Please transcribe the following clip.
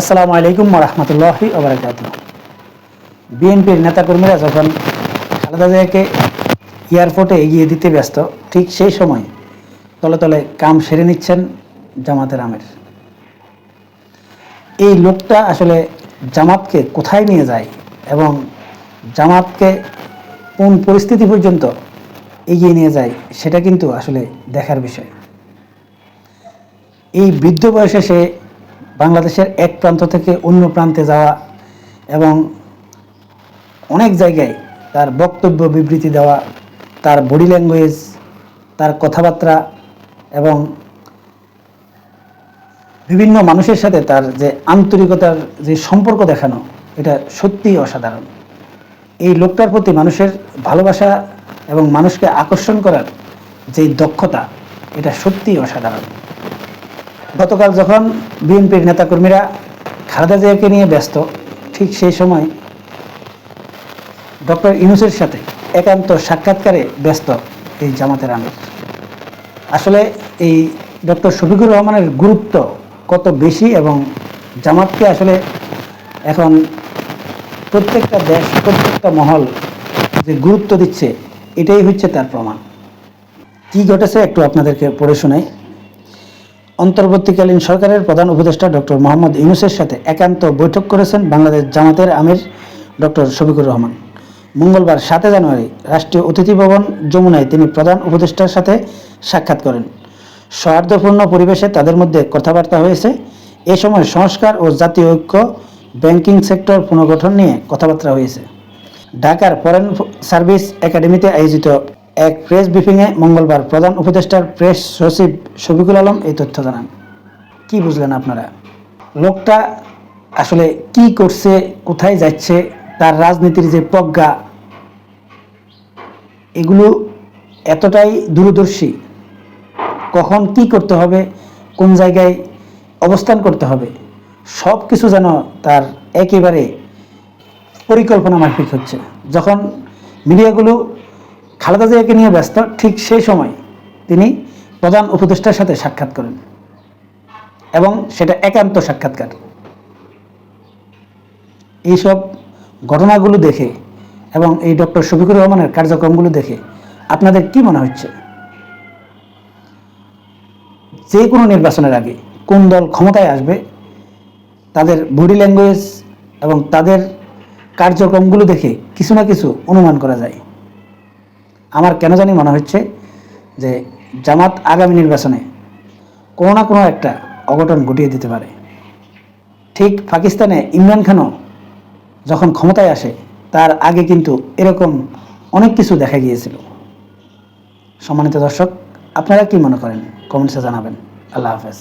আসসালামু আলাইকুম রহমতুল্লাহি ওবরাকাত বিএনপির নেতাকর্মীরা যখন খালেদা জিয়াকে এয়ারপোর্টে এগিয়ে দিতে ব্যস্ত, ঠিক সেই সময় তলে তলে কাম সেরে নিচ্ছেন জামাতের আমের। এই লোকটা আসলে জামাতকে কোথায় নিয়ে যায় এবং জামাতকে কোন পরিস্থিতি পর্যন্ত এগিয়ে নিয়ে যায়, সেটা কিন্তু আসলে দেখার বিষয়। এই বৃদ্ধ বয়সে সে বাংলাদেশের এক প্রান্ত থেকে অন্য প্রান্তে যাওয়া এবং অনেক জায়গায় তার বক্তব্য বিবৃতি দেওয়া, তার বডি ল্যাঙ্গুয়েজ তার কথাবার্তা এবং বিভিন্ন মানুষের সাথে তার যে আন্তরিকতার যে সম্পর্ক দেখানো, এটা সত্যিই অসাধারণ। এই লোকটার প্রতি মানুষের ভালোবাসা এবং মানুষকে আকর্ষণ করার যে দক্ষতা, এটা সত্যিই অসাধারণ। গতকাল যখন বিএনপির নেতাকর্মীরা খালেদা জিয়াকে নিয়ে ব্যস্ত, ঠিক সেই সময় ডক্টর ইনুসের সাথে একান্ত সাক্ষাৎকারে ব্যস্ত এই জামাতের আমির। আসলে এই ডক্টর শফিকুর রহমানের গুরুত্ব কত বেশি এবং জামাতকে আসলে এখন প্রত্যেকটা দেশ, প্রত্যেকটা মহল যে গুরুত্ব দিচ্ছে, এটাই হচ্ছে তার প্রমাণ। কি ঘটেছে একটু আপনাদেরকে পড়ে শোনাই। অন্তর্বর্তীকালীন সরকারের প্রধান উপদেষ্টা ডক্টর মোহাম্মদ ইউনুসের সাথে একান্ত বৈঠক করেছেন বাংলাদেশ জামাতের আমির ডক্টর শফিকুর রহমান। মঙ্গলবার সাতে জানুয়ারি রাষ্ট্রীয় অতিথি ভবন যমুনায় তিনি প্রধান উপদেষ্টার সাথে সাক্ষাৎ করেন। সৌহার্দ্যপূর্ণ পরিবেশে তাদের মধ্যে কথাবার্তা হয়েছে। এ সময় সংস্কার ও জাতীয় ঐক্য, ব্যাংকিং সেক্টর পুনর্গঠন নিয়ে কথাবার্তা হয়েছে। ঢাকার ফরেন সার্ভিস একাডেমিতে আয়োজিত এক প্রেস ব্রিফিংয়ে মঙ্গলবার প্রধান উপদেষ্টার প্রেস সচিব শফিকুল আলম এই তথ্য জানান। কি বুঝলেন আপনারা? লোকটা আসলে কি করছে, কোথায় যাচ্ছে, তার রাজনীতির যে প্রজ্ঞা, এগুলো এতটাই দূরদর্শী। কখন কি করতে হবে, কোন জায়গায় অবস্থান করতে হবে সব কিছু যেন তার একেবারে পরিকল্পনা মাফিক হচ্ছে। যখন মিডিয়াগুলো খালেদা জিয়াকে নিয়ে ব্যস্ত, ঠিক সেই সময় তিনি প্রধান উপদেষ্টার সাথে সাক্ষাৎ করেন। এবং সেটা একান্ত সাক্ষাৎকার। এইসব ঘটনাগুলো দেখে এবং এই ডক্টর শফিকুর রহমানের কার্যক্রমগুলো দেখে আপনাদের কি মনে হচ্ছে? যে কোনো নির্বাচনের আগে কোন দল ক্ষমতায় আসবে, তাদের বডি ল্যাঙ্গুয়েজ এবং তাদের কার্যক্রমগুলো দেখে কিছু না কিছু অনুমান করা যায়। আমার কেন জানি মনে হচ্ছে যে জামাত আগামী নির্বাচনে কোনো না কোনো একটা অঘটন ঘটিয়ে দিতে পারে। ঠিক পাকিস্তানে ইমরান খানও যখন ক্ষমতায় আসে, তার আগে কিন্তু এরকম অনেক কিছু দেখা গিয়েছিল। সম্মানিত দর্শক, আপনারা কি মনে করেন? কমেন্টসে জানাবেন। আল্লাহ হাফেজ।